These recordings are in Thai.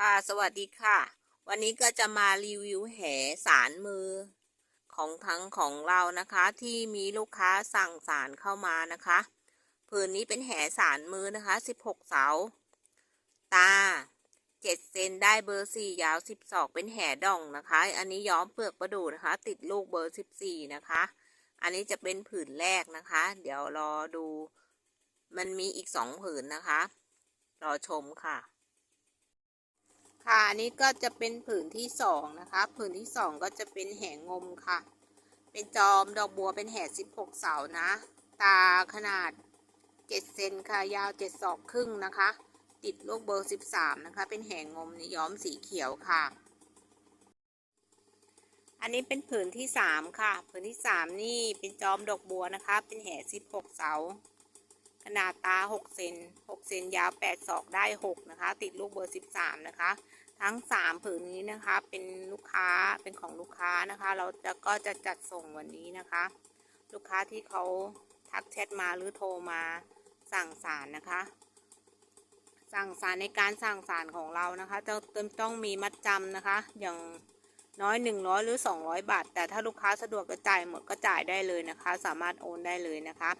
ค่ะ สวัสดีค่ะ วันนี้ก็จะมารีวิวแหสารมือของทั้งของเรานะคะ ที่มีลูกค้าสั่งสารเข้ามานะคะผืนนี้เป็นแหสารมือนะคะ 16 เสา ตา 7 เซนได้เบอร์ 4 ยาว10ศอกเป็นแหดองนะคะ อันนี้ย้อมเปลือกประดูนะคะ ติดลูกเบอร์ 14 นะคะ อันนี้จะเป็นผืนแรกนะคะ เดี๋ยวรอดู มันมีอีก 2 ผืนนะคะ รอชมค่ะ ค่ะอันนี้ก็จะเป็นผืนที่สองนะคะ ผืนที่สองก็จะเป็นแหงงมค่ะ เป็นจอมดอกบัวเป็นแหสิบหกเสานะ ตาขนาดเจ็ดเซนค่ะ ยาวเจ็ดศอกครึ่งนะคะ ติดลูกเบอร์สิบสามนะคะ เป็นแหงงมย้อมสีเขียวค่ะ อันนี้เป็นผืนที่สามค่ะ ผืนที่สามนี่เป็นจอมดอกบัวนะคะ เป็นแหสิบหกเสาขนาดตา 6 เซน 6 เซนยาว 8 ศอกได้ 6 นะคะ ติดลูกเบอร์ 13 นะคะ ทั้ง 3 ผืนนี้นะคะ เป็นลูกค้าเป็นของลูกค้านะคะ เราจะก็จะจัดส่งวันนี้นะคะ ลูกค้าที่เขาทักแชทมาหรือโทรมาสั่งสารนะคะ สั่งสารในการสั่งสารของเรานะคะจะต้องต้องมีมัดจำนะคะ อย่างน้อย 100 หรือ 200 บาท แต่ถ้าลูกค้าสะดวกก็จ่ายหมดก็จ่ายได้เลยนะคะ สามารถโอนได้เลยนะคะ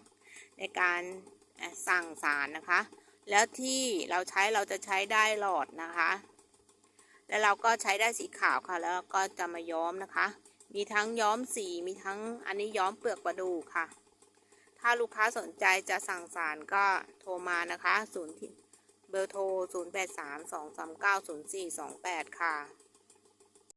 ในการสั่งสารนะคะ แล้วที่เราใช้เราจะใช้ได้หลอดนะคะ แล้วเราก็ใช้ได้สีขาวค่ะ แล้วก็จะมาย้อมนะคะ มีทั้งย้อมสีมีทั้งอันนี้ย้อมเปลือกประดูค่ะ ถ้าลูกค้าสนใจจะสั่งสารก็โทรมานะคะศูนย์เบอร์โทร 0 8 3 2 3 9 0 4 2 8 ค่ะ